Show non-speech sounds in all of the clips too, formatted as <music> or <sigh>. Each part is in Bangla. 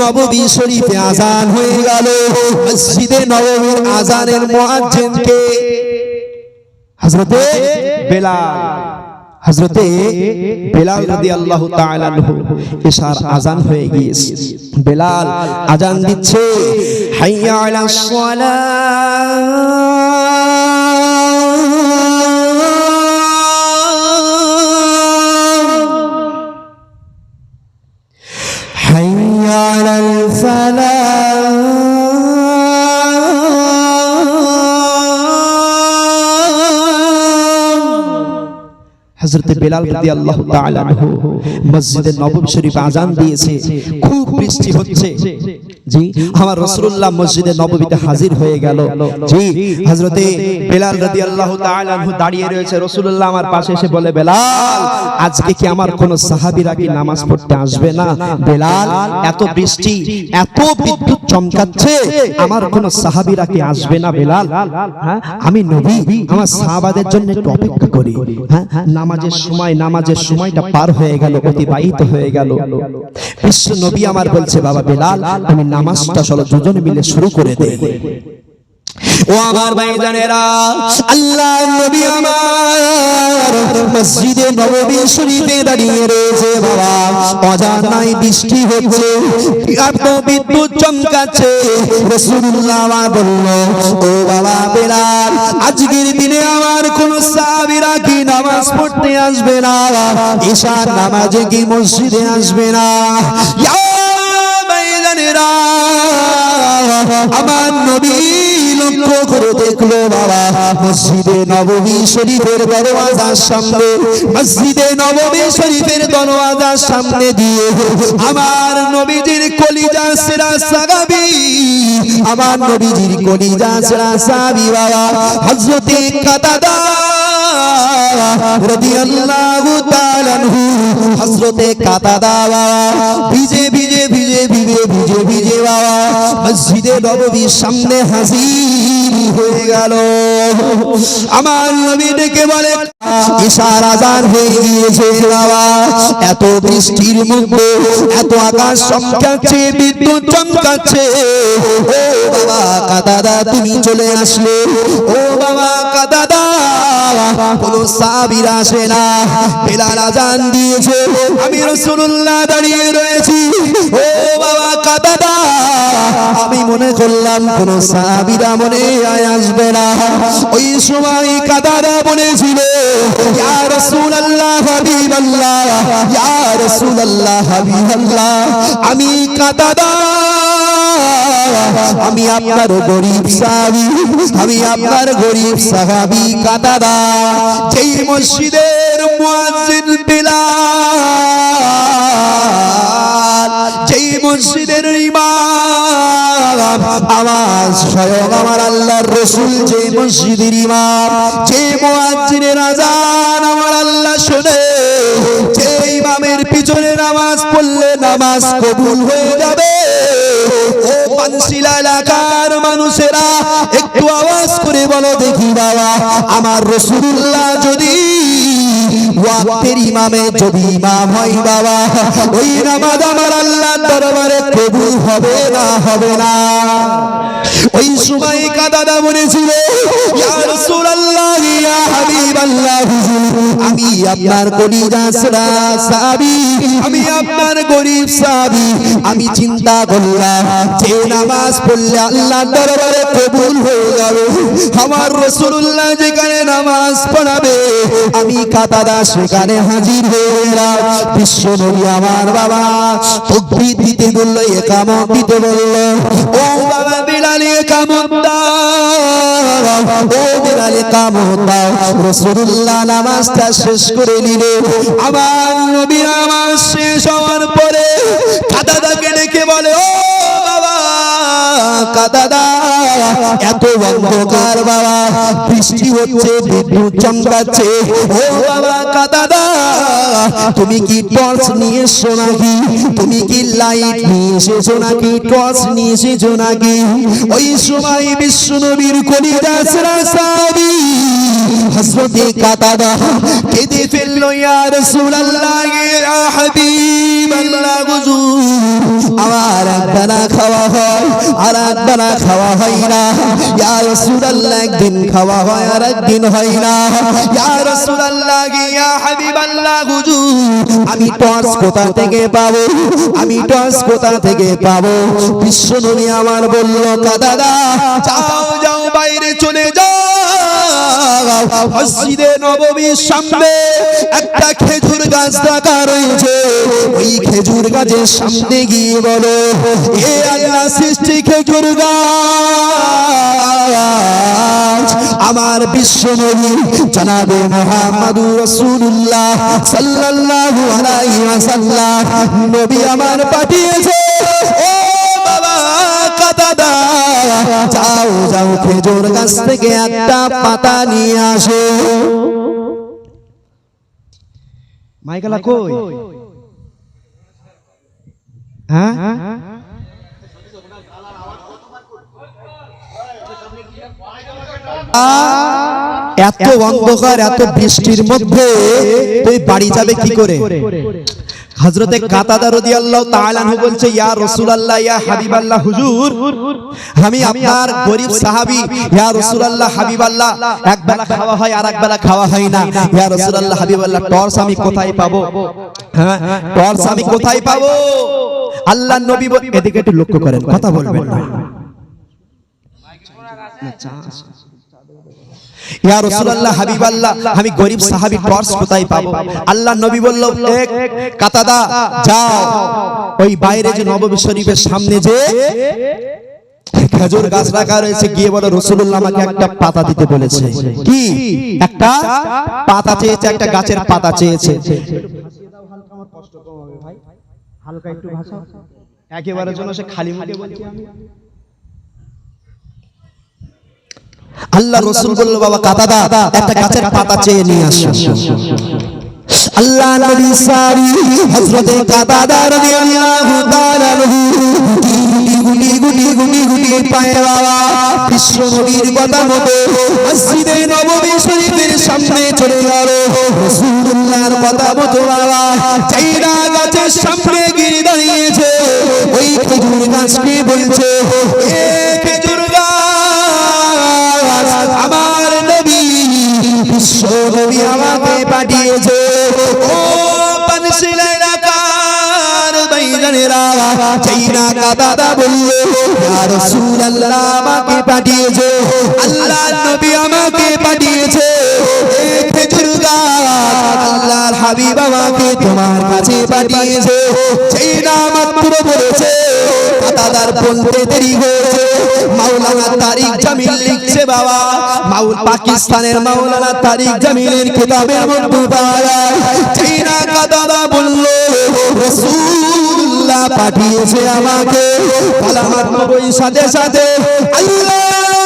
নববী শরীফে আজান হয়ে গেল। মসজিদে নববীর আজানের মুয়াজ্জিনকে হযরতে বেলাল হযরতে বেলাল তাআলা আনহু এশার আজান হয়ে গিয়েছে। বেলাল আজান দিচ্ছে, হাইয়া আলাস সালাহ حي على الفلاح হযরত বেলাল রাদিয়াল্লাহু তাআলা আনহু মসজিদে নববী শরীফ আজান দিয়েছে খুব বৃষ্টি হচ্ছে জি আমার রাসূলুল্লাহ মসজিদে নববীতে হাজির হয়ে গেল। জি বেলাল আনহু দাঁড়িয়ে রয়েছে। রাসূলুল্লাহ আমার পাশে এসে বলে বেলাল আজকে কি আমার কোন সাহাবীরা কি নামাজ পড়তে আসবে না? বেলাল এত বৃষ্টি এত বিদ্যুৎ চমকাচ্ছে আমার কোন সাহাবীরা কি আসবে না বেলাল? হ্যাঁ? আমি নবী আমার সাহাবাদের জন্য একটু অপেক্ষা করি। হ্যাঁ? নামাজের সময় নামাজের সময়টা পার হয়ে গেল অতিবাহিত হয়ে গেল। বিশ্ব নবী আমার বলছে বাবা বেলাল আমি নামাজটা চলো দুজনে মিলে শুরু করে দেই ও আমার ভাইজানেরা আল্লাহ নবী আমার মসজিদে নববী শরীফে দাঁড়িয়ে রয়েছে বাবা। অজানাই বৃষ্টি হচ্ছে বিদ্যুৎ চমকাচ্ছে। রাসূলুল্লাহ আমার বলল, ও বাবা বেলাল, আজকের দিনে আমার কোন সাহাবীরা কি নামাজ পড়তে আসবে না? ঈশার নামাজে কি মসজিদে আসবে না? ইয়া আমার নবী লক্ষ্য করে দেখল বাবা, মসজিদে নববী শরীফের দরওয়াজার সামনে, মসজিদে নববী শরীফের দরওয়াজার সামনে দিয়ে, আমার নবীজির কলিজা সেরা সাগাবি, আমার নবীজির কলিজা সেরা সাবি বাবা, হযরতে কাতাদা সামনে হাজির হয়ে গেল। আমার নবী বলে আজান হয়ে গিয়েছে বাবা, এত বৃষ্টির মধ্যে এত আকাশ চমকাচ্ছে, বিদ্যুৎ চমকাচ্ছে। বাবা কাদাদা তুমি চলে আসলে। ও বাবা কাদাদা কোনো সাবির আসে না। বেলাল আজান দিয়েছে। আমি রাসূলুল্লাহ দাঁড়িয়ে রয়েছি। ও বাবা আমি মনে করলাম কোন সাহাবীরা মনে হয় আসবে না। ওই সময় কাদাদা বলেছিল, ইয়া রাসূলুল্লাহ হাবিবাল্লাহ, ইয়া রাসূলুল্লাহ হাবিবাল্লাহ, আমি কাদাদা আমি আপনার গরিব সাহাবি, আমি আপনার গরিব সাহাবি কাদাদা। যেই মসজিদের মুয়াজ্জিন বিলাল, যেই মসজিদের ইমাম, আওয়াজ স্বয়ং আমার আল্লাহর রসুল যে মসজিদের ইমাম যে মুয়াজ্জিনের আজান আমার আল্লাহ শুনে যে ইমামের পিছনে নামাজ পড়লে নামাজ কবুল হয়ে যাবে। এলাকার মানুষেরা, একটু আওয়াজ করে বলো, দেখি বাবা, আমার রসুল্লাহ যদি ওয়াক্তের ইমামে যদি ইমাম হয় বাবা, ওই নামাজ আমার আল্লাহর দরবারে কবুল হবে না হবে না? ওই সময় কাদাদা বলেছিল, ইয়া রাসূলুল্লাহ, ইয়া হাবিবাল্লাহ আপনার কলিজা সরা সাবি আমি আপনার গরিব সাবি আমি চিন্তা করলাম যে নামাজ পড়লে আল্লাহর দরবারে কবুল হয়ে যাবে। আমার রাসূলুল্লাহ যেখানে নামাজ পড়াবে, আমি কাতাদা সেখানে হাজির হয়ে গেলাম। বিশ্ব নবী আমার বাবা তকবীর দিতে বলল, একামত দিতে বলল, ও বাবা রাসূলুল্লাহ নামাজটা শেষ করে নিলে আমার নবী নামাজ শেষ হওয়ার পরে কাতাদাকে ডেকে বলে, ও বাবা এত অন্ধকার বাবা, বৃষ্টি হচ্ছে বিদ্যুৎ তুমি কি টর্চ নিয়ে এসছো নাকি? তুমি কি লাইট নিয়ে এসেছ নাকি? টর্চ নিয়ে এসেছ নাকি? ওই সময় বিশ্ব নবীর কলিজা সেরা সাবি হযরতে কাতাদা কেঁদে ফেলল, ইয়া রাসূলুল্লাহ, ইয়া হাবিবাল্লাহ, হুজুর। আমার বেলা খাওয়া হয়, আর এক বেলা খাওয়া হয় না। ইয়া রাসূলুল্লাহ, একদিন খাওয়া হয়, আর একদিন হয় না। ইয়া রাসূলুল্লাহ, ইয়া হাবিবাল্লাহ, হুজুর, আমি টর্চ কোথা থেকে পাবো? আমি টস কোথা থেকে পাবো? বিশ্বনবী আমার বলল, কাদাদা যাও যাও, বাইরে চলে যাও। মসজিদে সামনে একটা খেজুর গাছ রাখা রয়েছে। ওই খেজুর গাছের সামনে গিয়ে বলো এ আল্লাহ সৃষ্টি খেজুর গাছ, আমার বিশ্ব নবী জনাবে মোহাম্মদুর রাসূলুল্লাহ সাল্লাল্লাহু আলাইহি ওয়াসাল্লাম। নবী আমার পাঠিয়েছে, ও যাও যাও খেজুর গাছ থেকে একটা পাতা নিয়ে আসো। মাইকেলা কই? হ্যাঁ? এত অন্ধকার এত বৃষ্টির মধ্যে তুই বাড়ি যাবে কি করে? হযরতে কাতাদা রাদিয়াল্লাহু তাআলা আনহু বলছে ইয়া রাসূলুল্লাহ ইয়া হাবিবাল্লাহ হুজুর আমি আপনার গরিব সাহাবী ইয়া রাসূলুল্লাহ হাবিবাল্লাহ এক বেলা খাওয়া হয় আর এক বেলা খাওয়া হয় না। ইয়া রাসূলুল্লাহ হাবিবাল্লাহ টর্চ আমি কোথায় পাবো? হ্যাঁ টর্চ আমি কোথায় পাবো? আল্লাহর নবী এদিকে একটু লক্ষ্য করেন কথা বলবেন না। ইয়া রাসূলুল্লাহ, হাবিবাল্লাহ, আমি সাহাবী কোথায় পাবো? আল্লাহ নবী বলল এক কাতাদা, যাও। ওই বাইরে যে নববী শরীফের সামনে যে খেজুর গাছ রাখা রয়েছে, গিয়ে বলো রসুল্লাহ আমাকে একটা পাতা দিতে বলেছে। কি? একটা পাতা চেয়েছে, একটা গাছের পাতা চেয়েছে। হালকা একটু ভাষা একেবারে জন্য সে খালি মুখে বলছে। আমি আল্লাহ রসুল বলল, বাবা, কাতাদা, একটা গাছের পাতা চেয়ে নিয়ে আসো। আল্লাহ নবী সারি হযরতে কাতাদা রাদিয়াল্লাহু তাআলা আনহু, গুলি গুলি গুলি গুলি পায়ে বাবা বিশ্ব নবীর কথা মতো মসজিদে নববী শরীফের সামনে চলে গেল। রাসূলুল্লাহর কথা মতো বাবা, চাইরা গাছের সামনে গিয়ে দাঁড়িয়েছে। ওই খেজুর গাছকে বলছে, এ নবী আমাকে পাঠিয়েছে। ও পানশিলা এলাকার বাইজানেরা চাইনা কাদাদা বলল ইয়া রাসূলুল্লাহ আল্লাহ নবী হাবিব আমাকে তোমার কাছে পাঠিয়েছে। চাইনা মাত্র বলেছে। কাদাদার বলতে দেরি হয়েছে। মাওলানা তারিক জামিল লিখছে বাবা। মাউল পাকিস্তানের মাওলানা তারিক জামিলের কিতাবের মধ্যে পাওয়া যায়। চাইনা কাদাদা বলল, রাসূলুল্লাহ পাঠিয়েছে আমাকে। কালামাত নবীর সাথে সাথে আল্লাহ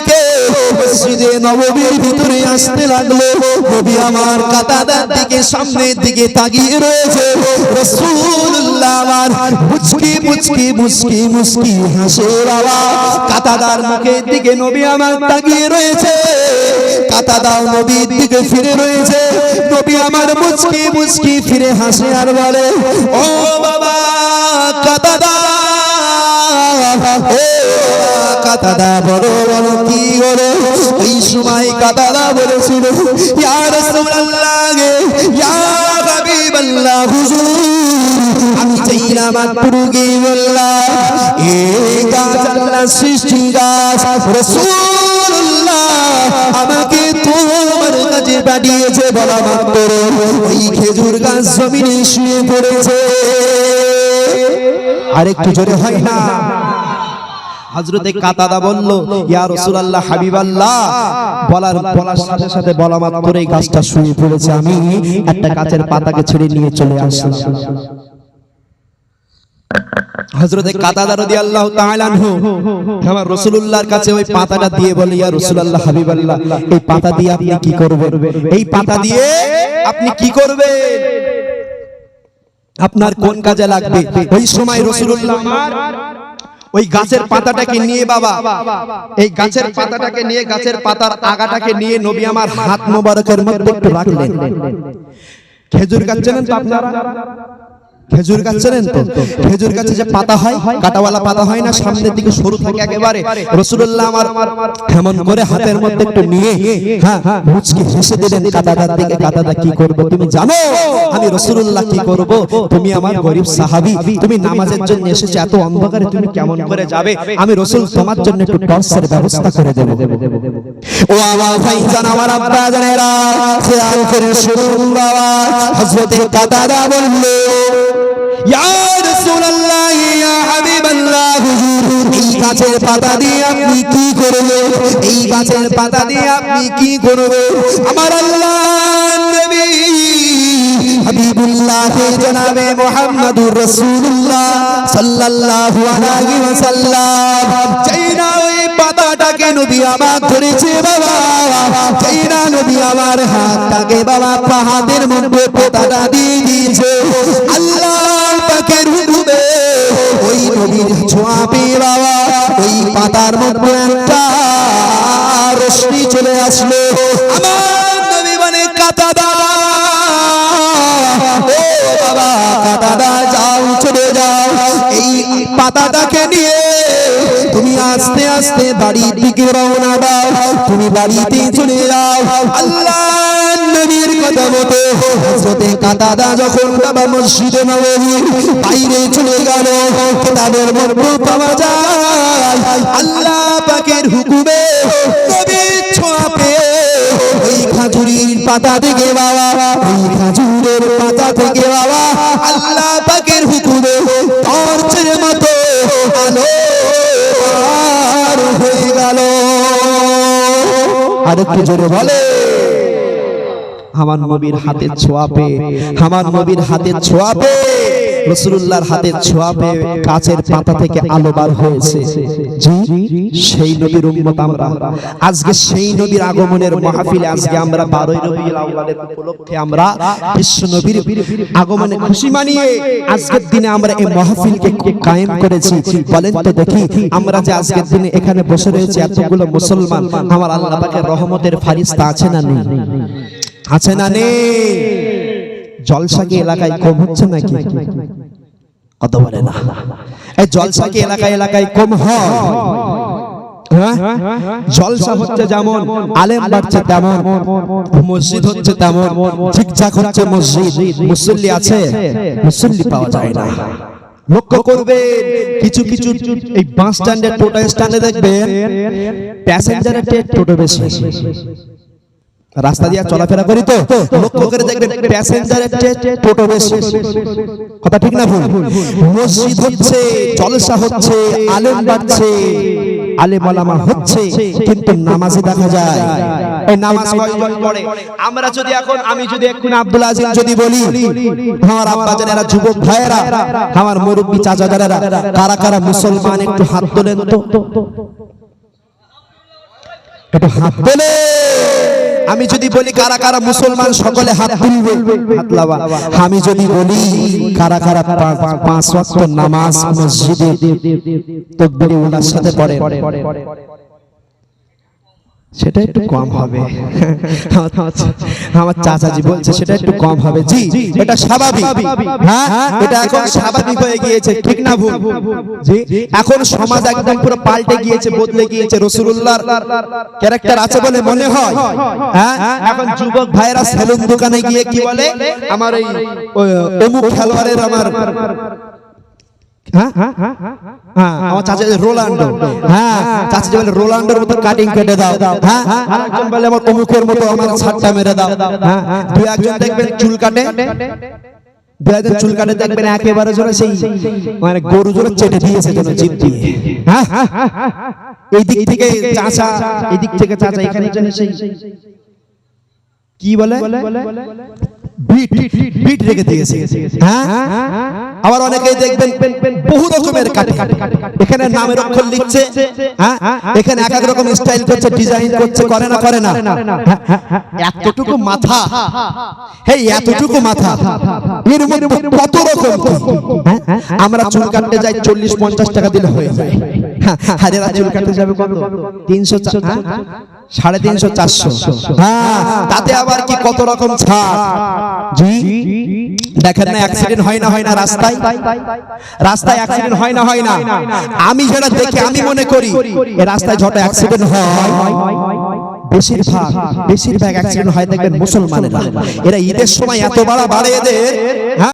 মসজিদে নববীর ভিতরে আসতে লাগল। নবী আমার কাতাদার দিকে সামনের দিকে তাকিয়ে রয়েছে। রাসূলুল্লাহ আমার মুচকি মুচকি মুচকি মুচকি কাতাদার মুখের দিকে নবী আমার তাকিয়ে রয়েছে। কাতাদাও নবীর দিকে ফিরে রয়েছে। নবী আমার মুচকি মুচকি ফিরে হাসে আর বলে, ও বাবা কাতাদা, ও কাতাদা বড় বড় কি বলো? ওই সময় কাতাদা বলেছিল, ইয়া রাসূলুল্লাহ গে ইয়া হাবিবাল্লাহ, হুজুর, আমি চাই না বললাম এ গাছ সৃষ্টি গাছ, রাসূলুল্লাহ আমাকে তোমার কাছে পাঠিয়েছে বলা মাত্র। ওই খেজুর গাছ জমিনে শুয়ে পড়েছে। আরেকটু জোরে হয় না? হযরতে কাতাদা বলল ইয়া রাসূলুল্লাহ হাবিবাল্লাহ। বলার বলার সাথে সাথে বলা মাত্রই গাছটা শুয়ে পড়েছে আমি একটা গাছের পাতাকে ছেড়ে নিয়ে চলে আসলাম। হযরতে কাতাদা রাদিয়াল্লাহু তাআলা আনহু আমার রাসূলুল্লাহর কাছে ওই পাতাটা দিয়ে বলে ইয়া রাসূলুল্লাহ হাবিবাল্লাহ এই পাতা দিয়ে আপনি কি করবেন? এই পাতা দিয়ে আপনি কি করবেন? আপনার কোন কাজে লাগবে? ওই সময় রাসূলুল্লাহ আমার ওই গাছের পাতাটাকে নিয়ে বাবা। এই গাছের পাতাটাকে নিয়ে গাছের পাতার আগাটাকে নিয়ে নবী আমার হাত মোবারকের মধ্যে একটু রাখলেন। খেজুর গাছ জানেন তো আপনারা? খেজুর গাছ চেনেন তো? খেজুর গাছে যে পাতা হয় কাটাওয়ালা পাতা হয় না সামনের দিকে সরু থাকে একেবারে। রসুল্লাহ আমার এমন করে হাতের মধ্যে একটু নিয়ে হ্যাঁ মুচকি হেসে দিলেন কাদাদার দিকে কাদাদা কি করব? তুমি জানো আমি রসুল্লাহ কি করব? তুমি আমার গরিব সাহাবী তুমি নামাজের জন্য এসেছ এত অন্ধকারে তুমি কেমন করে যাবে? আমি রসুল তোমার জন্য একটু টর্চের ব্যবস্থা করে দেব। ও আমার ভাইজান আমার আব্বা জানেরা খেয়াল করে বাবা হযরতে কাদাদা বলল গাছের পাতা দিয়ে আপনি কি করবেন? এই গাছের পাতা দিয়ে আপনি কি করবেন? আমার আল্লাহ নবী হাবিবুল্লাহ জনাবে মুহাম্মদুর রাসূলুল্লাহ সাল্লাল্লাহু আলাইহি ওয়াসাল্লাম। চাই না ওই পাতাটাকে নবী আমার ধরেছে বাবা। চাই না নবী আমার হাতটাকে বাবা হাতের মধ্যে পাতাটা দিয়ে দিয়েছে। আল্লাহ নবীর বাবা, ওই পাতার মধ্যে একটা রশ্মি চলে আসলো। আমার বাবা কাতাদা যাও, চলে যাও। এই পাতাটাকে নিয়ে তুমি আস্তে আস্তে বাড়ির দিকে রওনা দাও। তুমি বাড়িতে চলে যাও। আল্লাহ নবীর কথা মতো হযরতে কাতাদা যখন বাবা মসজিদে নববী বাইরে চলে গেল কিতাবের মধ্যে পাওয়া যায়। আল্লাহ পাকের হুকুমে নবীর পাতা থেকে বাবা পাতা থেকে বাবা, আল্লাহ পাকের হুকুমে টর্চের মতো আলো আর হয়ে গেল। আর একটু জোরে বলে। আমার নবীর হাতের ছোঁয়া পেয়ে আমার নবীর হাতের ছোঁয়া পেয়ে রসুল্লাহর হাতের ছোঁয়া পেয়ে কাচের পাতা থেকে আলো বার হয়েছে। সেই নবীর উম্মত আমরা। আজকে সেই নবীর আগমনের মাহফিলে আজকে আমরা 12 রবিউল উপলক্ষে আমরা বিশ্ব নবীর আগমনে খুশি মানিয়ে আজকের দিনে আমরা এই মাহফিলকে কায়েম করেছি। বলেন তো দেখি, আমরা যে আজকের দিনে এখানে বসে রয়েছে এতগুলো মুসলমান, আমার আল্লাহ রহমতের ফারিস্তা আছে না নেই? আছে না নেই? জলসা কি এলাকায় কম হচ্ছে নাকি? কত বলে না। এই জলসা কি এলাকায় এলাকায় কম হয়। হ্যাঁ? জলসা হচ্ছে যেমন, আলেম বাড়ছে তেমন, মসজিদ হচ্ছে তেমন, ঠিকঠাক হচ্ছে মসজিদ। মুসল্লি আছে, মুসল্লি পাওয়া যায় না। লক্ষ্য করবেন, কিছু কিছু এই বাস স্ট্যান্ডের টোটো স্ট্যান্ডে দেখবেন প্যাসেঞ্জারের টোটো বেশি। রাস্তা দিয়ে চলাফেরা করি তো লক্ষ্য করে দেখবেন প্যাসেঞ্জারের টোটো বেশি কথা ঠিক না ভুল? মসজিদ হচ্ছে জলসা হচ্ছে আলেম বাড়ছে হচ্ছে কিন্তু নামাজে দেখা যায়। এই নামাজ কয়জন পড়ে? আমরা যদি এখন আমি যদি এখন আব্দুল আজিজ যদি বলি আমার আব্বা জানেরা যুবক ভাইয়েরা আমার মুরব্বী চাচা জানেরা কারা কারা মুসলমান একটু হাত তোলেন তো। একটু হাত তোলে আমি যদি বলি কারা কারা মুসলমান, সকলে হাত তুলবে। আমি যদি বলি কারা কারা পাঁচ ওয়াক্ত নামাজ মসজিদে তাকবীরে ওনার সাথে পড়ে। সেটা একটু কম হবে। <laughs> আমার চাচাজি বলছে সেটা একটু কম হবে। জি এটা স্বাভাবিক। হ্যাঁ এটা এখন স্বাভাবিক হয়ে গিয়েছে ঠিক না ভুল। জি এখন সমাজ একদম পুরো পাল্টে গিয়েছে বদলে গিয়েছে রসুলুল্লাহর ক্যারেক্টার আছে বলে মনে হয়। হ্যাঁ। এখন যুবক ভাইরা সেলুন দোকানে গিয়ে কি বলে? আমার এই অমুক খেলোয়াড়ের আমার হ্যাঁ হ্যাঁ আমার চাচা যে রোলান্ডো হ্যাঁ। চাচা যে বলে রোলান্ডোর মতো কাটিং কেটে দাও। হ্যাঁ। আরেকজন বলে আমার অমুকের মতো আমার ছাটটা মেরে দাও। হ্যাঁ। দুই একজন দেখবেন চুল কাটে। দুই একজন চুল কাটে দেখবেন একেবারে জোরে সেই মানে গরু জোরে চেটে দিয়েছে যেন জিপ দিয়ে। হ্যাঁ। এই দিক থেকে চাচা এই দিক থেকে চাচা এখানে সেই কি বলে? বিট বিট রেখে দিয়েছে। হ্যাঁ? আবার অনেকেই দেখবেন বহু রকমের কাটে এখানে নামের অক্ষর লিখছে হ্যাঁ? এখানে এক এক রকম স্টাইল করছে ডিজাইন করছে করে না করে না। এতটুকু মাথা। এই এতটুকু মাথা। এর মধ্যে কত রকম? হ্যাঁ? আমরা চুল কাটতে যাই চল্লিশ পঞ্চাশ টাকা দিলে হয়ে যায়। হ্যাঁ, চুল কাটতে যাবে কত? তিনশো সাড়ে তিনশো চারশো। হ্যাঁ তাতে আবার কি কত রকম ছাড়? দেখেন না অ্যাক্সিডেন্ট হয় না হয় না, রাস্তায়। রাস্তায় অ্যাক্সিডেন্ট হয় না হয় না। আমি যেটা দেখি আমি মনে করি রাস্তায় যত অ্যাক্সিডেন্ট হয়, বেশিরভাগ বেশিরভাগ অ্যাক্সিডেন্ট হয় দেখবেন মুসলমানেরা। এরা ঈদের সময় এত বাড়া বাড়ে এদের হ্যাঁ?